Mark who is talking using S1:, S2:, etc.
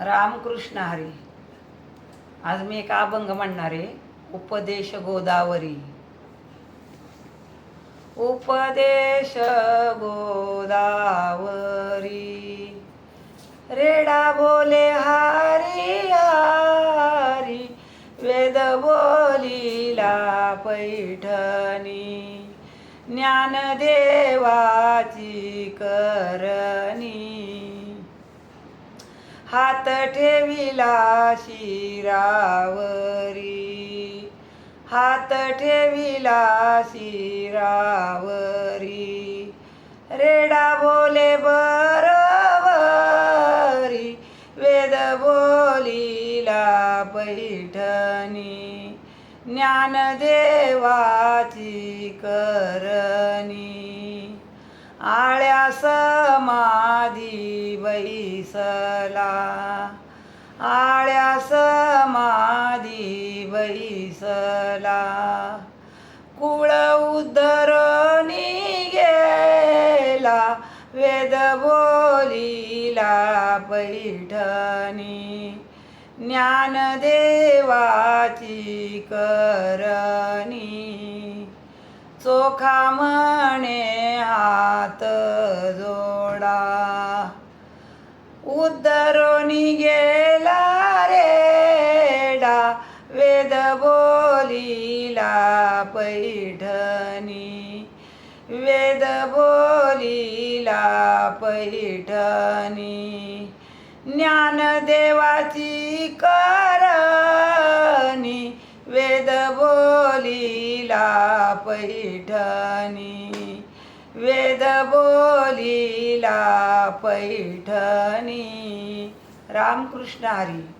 S1: रामकृष्ण हरी. आज मी एक अभंग म्हणणार आहे उपदेश गोदावरी. उपदेश गोदावरी. रेडा बोले हारी हारी. वेद बोलीला पैठणी. ज्ञानदेवाची करणी. हात ठेविला शिरावरी. हात ठेविला शिरावरी. रेडा बोले बरवरी वेद बोलीला पैठणी. ज्ञानदेवाची करणी. आळ्या समाधी बैसला. आळ्या समाधी बैसला. कुळ उद्धरणी गेला वेद बोलीला पैठणी. ज्ञानदेवाची करणी. चोखा म्हणे हात जोडा. उद्धरोनी गेला रेडा. वेद बोलीला पैठणी. वेद बोलीला पैठणी. ज्ञानदेवाची करणी. वेद बोलीला पैठणी. वेद बोलीला पैठणी. रामकृष्ण हरी.